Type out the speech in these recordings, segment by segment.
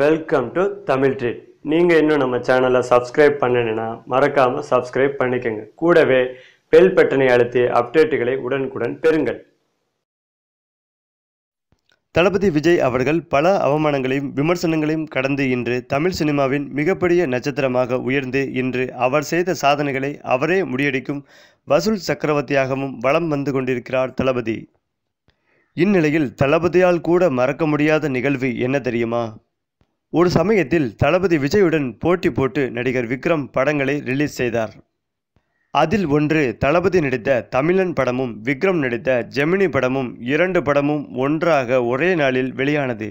Welcome to Tamil treat நீங்கள் இன்னும் நம்ம சேனலை சப்ஸ்கிரைப் பண்ணணுன்னா மறக்காமல் சப்ஸ்கிரைப் பண்ணிக்கோங்க. கூடவே பெல் பட்டனை அழுத்தி அப்டேட்டுகளை உடனுக்குடன் பெறுங்கள். தளபதி விஜய் அவர்கள் பல அவமானங்களையும் விமர்சனங்களையும் கடந்து இன்று தமிழ் சினிமாவின் மிகப்பெரிய நட்சத்திரமாக உயர்ந்து இன்று அவர் செய்த சாதனைகளை அவரே முறியடிக்கும் வசூல் சக்கரவர்த்தியாகவும் வலம் வந்து கொண்டிருக்கிறார் தளபதி. இந்நிலையில் தளபதியால் கூட மறக்க முடியாத நிகழ்வு என்ன தெரியுமா? ஒரு சமயத்தில் தளபதி விஜயுடன் போட்டி போட்டு நடிகர் விக்ரம் படங்களை ரிலீஸ் செய்தார். அதில் ஒன்று தளபதி நடித்த தமிழன் படமும் விக்ரம் நடித்த ஜெமினி படமும் இரண்டு படமும் ஒன்றாக ஒரே நாளில் வெளியானது.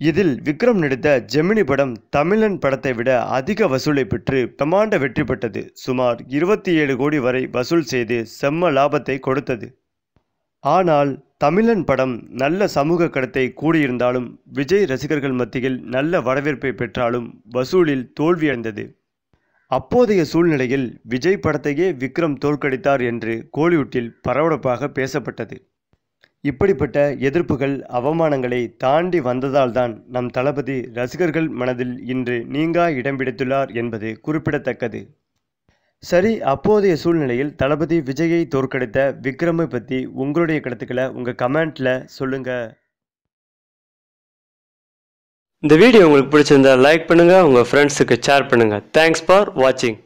இதில் விக்ரம் நடித்த ஜெமினி படம் தமிழன் படத்தை விட அதிக வசூலை பெற்று பிரமாண்ட வெற்றி பெற்றது. சுமார் இருபத்தி ஏழு கோடி வரை வசூல் செய்து செம்ம லாபத்தை கொடுத்தது. ஆனால் தமிழன் படம் நல்ல சமூக கடத்தை கூடியிருந்தாலும் விஜய் ரசிகர்கள் மத்தியில் நல்ல வரவேற்பை பெற்றாலும் வசூலில் தோல்வியடைந்தது. அப்போதைய சூழ்நிலையில் விஜய் படத்தையே விக்ரம் தோற்கடித்தார் என்று கோலிவுட்டில் பரபரப்பாக பேசப்பட்டது. இப்படிப்பட்ட எதிர்ப்புகள் அவமானங்களை தாண்டி வந்ததால்தான் நம் தளபதி ரசிகர்கள் மனதில் இன்று நீங்கா இடம் பிடித்துள்ளார் என்பது குறிப்பிடத்தக்கது. சரி அப்போதைய சூழ்நிலையில் தளபதி விஜயை தோற்கடித்த விக்ரமை பற்றி உங்களுடைய கருத்துக்களை உங்கள் கமெண்ட்டில் சொல்லுங்கள் இந்த வீடியோ உங்களுக்கு பிடிச்சிருந்தா லைக் பண்ணுங்கள் உங்கள் ஃப்ரெண்ட்ஸுக்கு ஷேர் பண்ணுங்கள் தேங்க்ஸ் ஃபார் வாட்சிங்